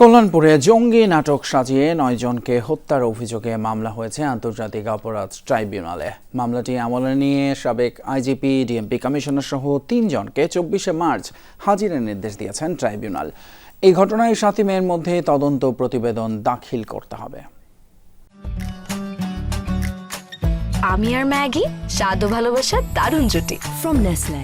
কল্যাণপুরে জঙ্গি নাটক সাজিয়ে নয়জনকে হত্যার অভিযোগে মামলা হয়েছে আন্তর্জাতিক অপরাধ ট্রাইব্যুনালে। মামলাটি আমলে নিয়ে সাবেক আইজিপি ডিএমপি কমিশনার সহ তিনজনকে চব্বিশে মার্চ হাজিরের নির্দেশ দিয়েছেন ট্রাইব্যুনাল। এই ঘটনায় সাতই মের মধ্যে তদন্ত প্রতিবেদন দাখিল করতে হবে। আমি আর ম্যাগি স্বাদ ও ভালোবাসার দারুণ জুটি। ফ্রম নেসলে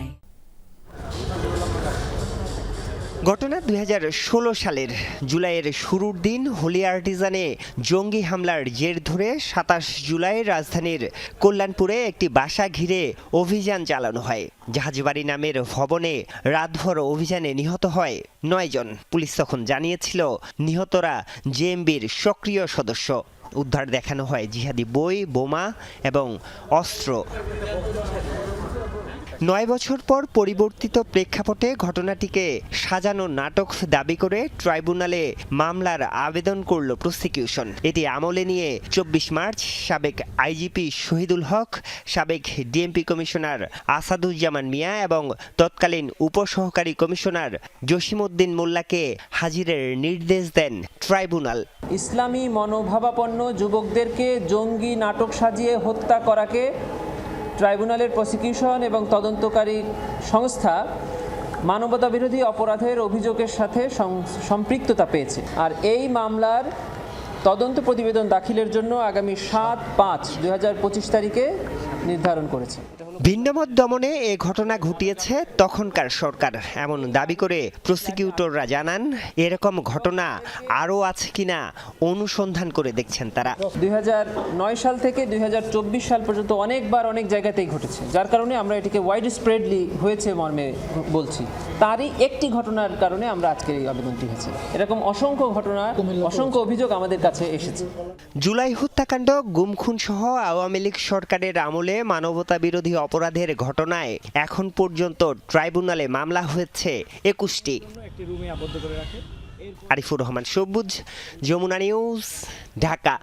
ঘটনা দুই হাজার ষোলো সালের জুলাইয়ের শুরুর দিন হোলি আর্টিজানে জঙ্গি হামলার জের ধরে সাতাশ জুলাই রাজধানীর কল্যাণপুরে একটি বাসা ঘিরে অভিযান চালানো হয়। জাহাজবাড়ি নামের ভবনে রাতভর অভিযানে নিহত হয় নয়জন পুলিশ তখন জানিয়েছিল, নিহতরা জেএমবির সক্রিয় সদস্য। উদ্ধার দেখানো হয় জিহাদি বই, বোমা এবং অস্ত্র। নয় বছর পর পরিবর্তিত প্রেক্ষাপটে ঘটনাটিকে সাজানো নাটক দাবি করে ট্রাইব্যুনালে মামলার আবেদন করল প্রসিকিউশন। এটি আমলে নিয়ে চব্বিশ মার্চ সাবেক আইজিপি শহীদুল হক, সাবেক ডিএমপি কমিশনার আসাদুজ্জামান মিয়া এবং তৎকালীন উপসহকারী কমিশনার জসিমউদ্দিন মোল্লাকে হাজিরের নির্দেশ দেন ট্রাইব্যুনাল। ইসলামী মনোভাবাপন্ন যুবকদেরকে জঙ্গি নাটক সাজিয়ে হত্যা করাকে ট্রাইব্যুনালের প্রসিকিউশন এবং তদন্তকারী সংস্থা মানবতা বিরোধী অপরাধের অভিযোগের সাথে সম্পৃক্ততা পেয়েছে। আর এই মামলার তদন্ত প্রতিবেদন দাখিলের জন্য আগামী সাত পাঁচ দু তারিখে নির্ধারণ করেছে। ভিন্নমত দমনে এ ঘটনা ঘটিয়েছে তখনকার সরকার এমন দাবি করে প্রসিকিউটররা জানান এরকম ঘটনা আরও আছে কিনা অনুসন্ধান করে দেখছেন তারা। দুই সাল থেকে দু হাজার চব্বিশ সাল পর্যন্ত অনেকবার অনেক জায়গাতেই ঘটেছে যার কারণে আমরা এটিকে ওয়াইড স্প্রেডলি হয়েছে মর্মে বলছি। তারই একটি ঘটনার কারণে আমরা আজকের এই আবেদনটি হয়েছে। এরকম অসংখ্য ঘটনা অসংখ্য অভিযোগ আমাদের কাছে এসেছে। জুলাই হত্যাকাণ্ড গুমখুন সহ আওয়ামী লীগ সরকারের আমলে মানবতা বিরোধী অপরাধের ঘটনায় এখন পর্যন্ত ট্রাইব্যুনালে মামলা হয়েছে একুশটি। আরিফুর রহমান সবুজ, যমুনা নিউজ, ঢাকা।